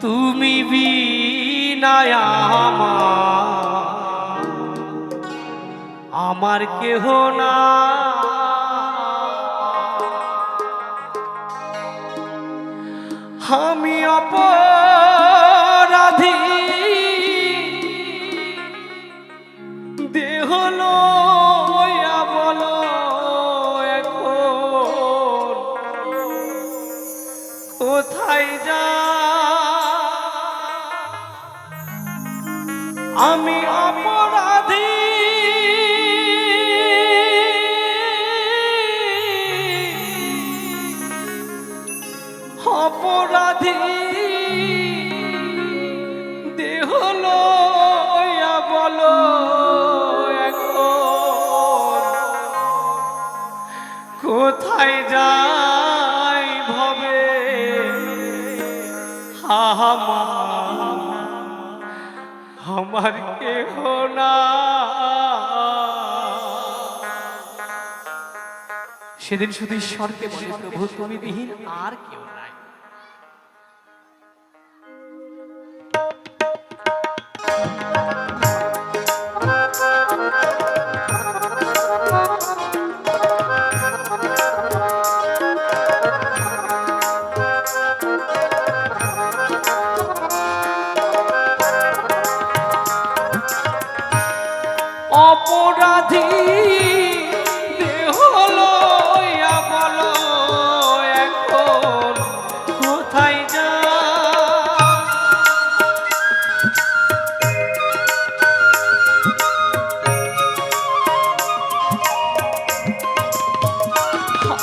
তুমি বিনায়া আমার। কেহ না। আমি অপর সেদিন শুধু ঈশ্বরকে বলে প্রভু তুমি বিহীন আর কেউ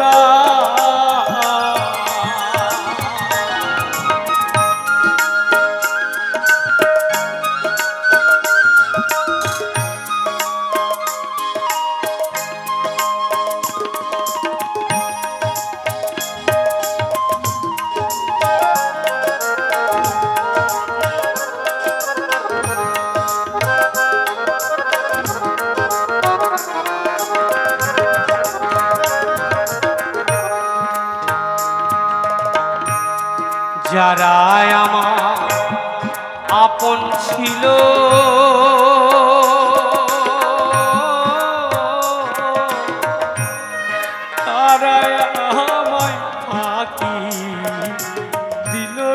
না যারা আমার আপন ছিল। তারা আমায়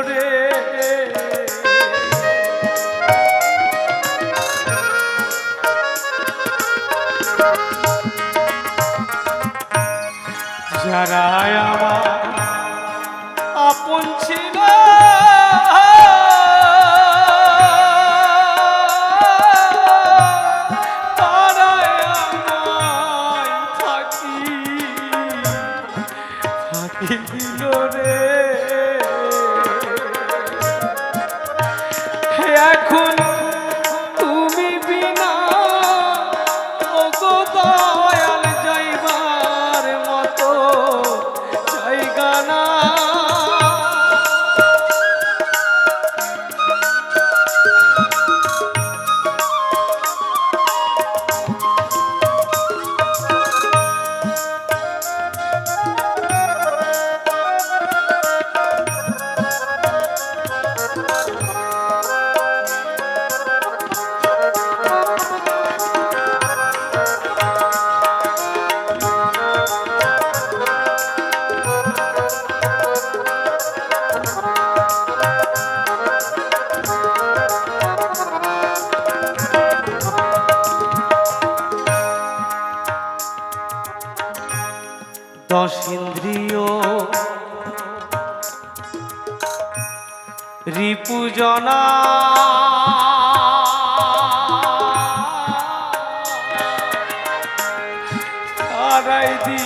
রে। আপন ছিল।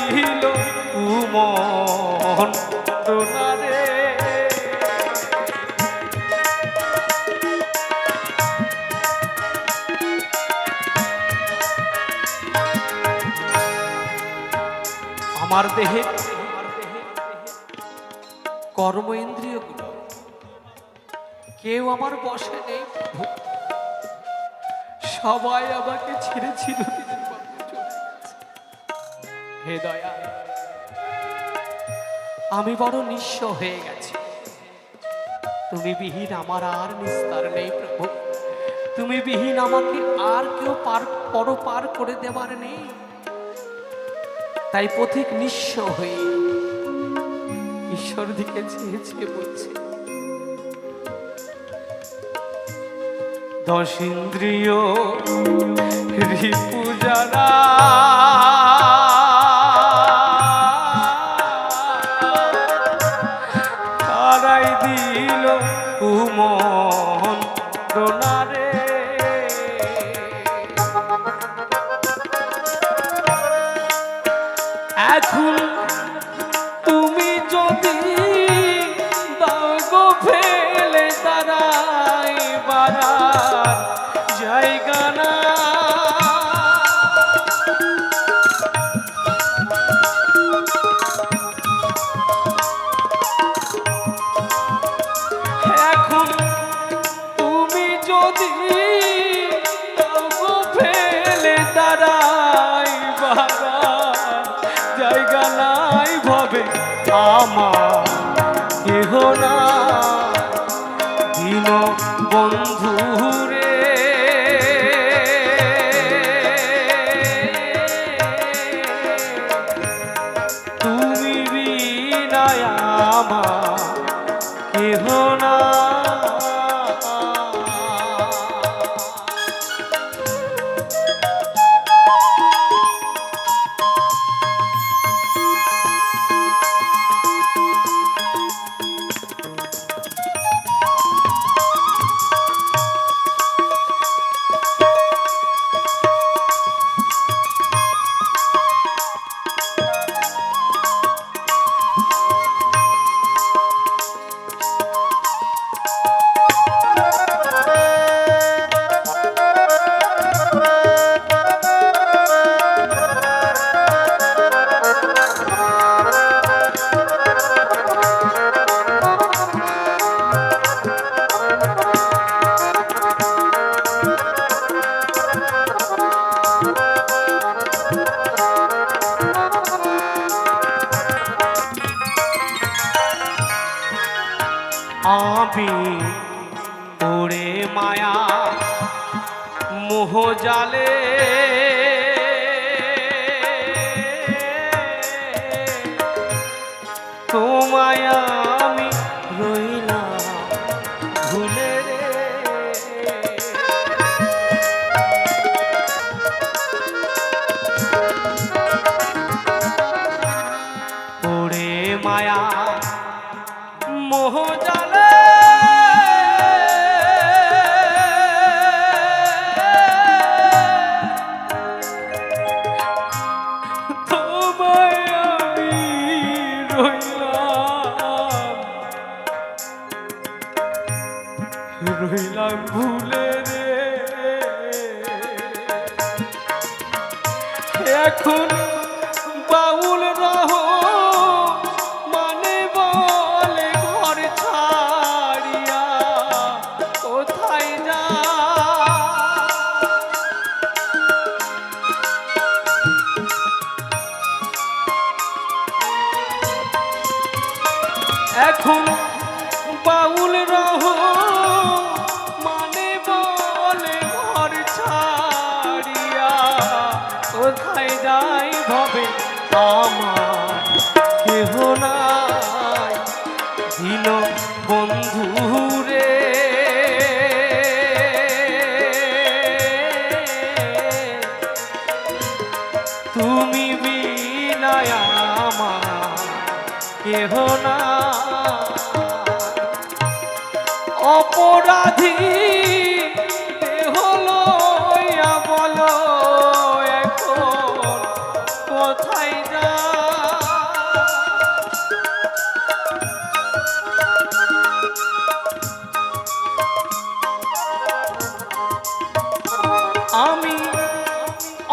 দিল উমন দোনারে আমার দেহে কর্ম ইন্দ্রিয়গুলো কেউ আমার বসে নেই। সবাই আমাকে ছেড়ে ছিল হে দয়া আমি বড় নিঃস্ব হয়ে গেছি। তুমি বিহীন আমার আর নিস্তার নেই প্রভু। তুমি বিহীন আমাকে আর কেউ পার পর পার করে দেবার নেই। তাই পথিক নিঃস্ব হয়ে ঈশ্বর দিকে চেয়ে চেয়ে বলছে। দশ ইন্দ্রিয় রিপু যারা উমন দোনারে এখন দিন বন্ধু আমি ওরে মায়া মোহ জালে কোথায় যাই ভবে আমার কেহ নাই। দিন বন্ধু রে। তুমি বিনায় আমার কেহ না অপরাধী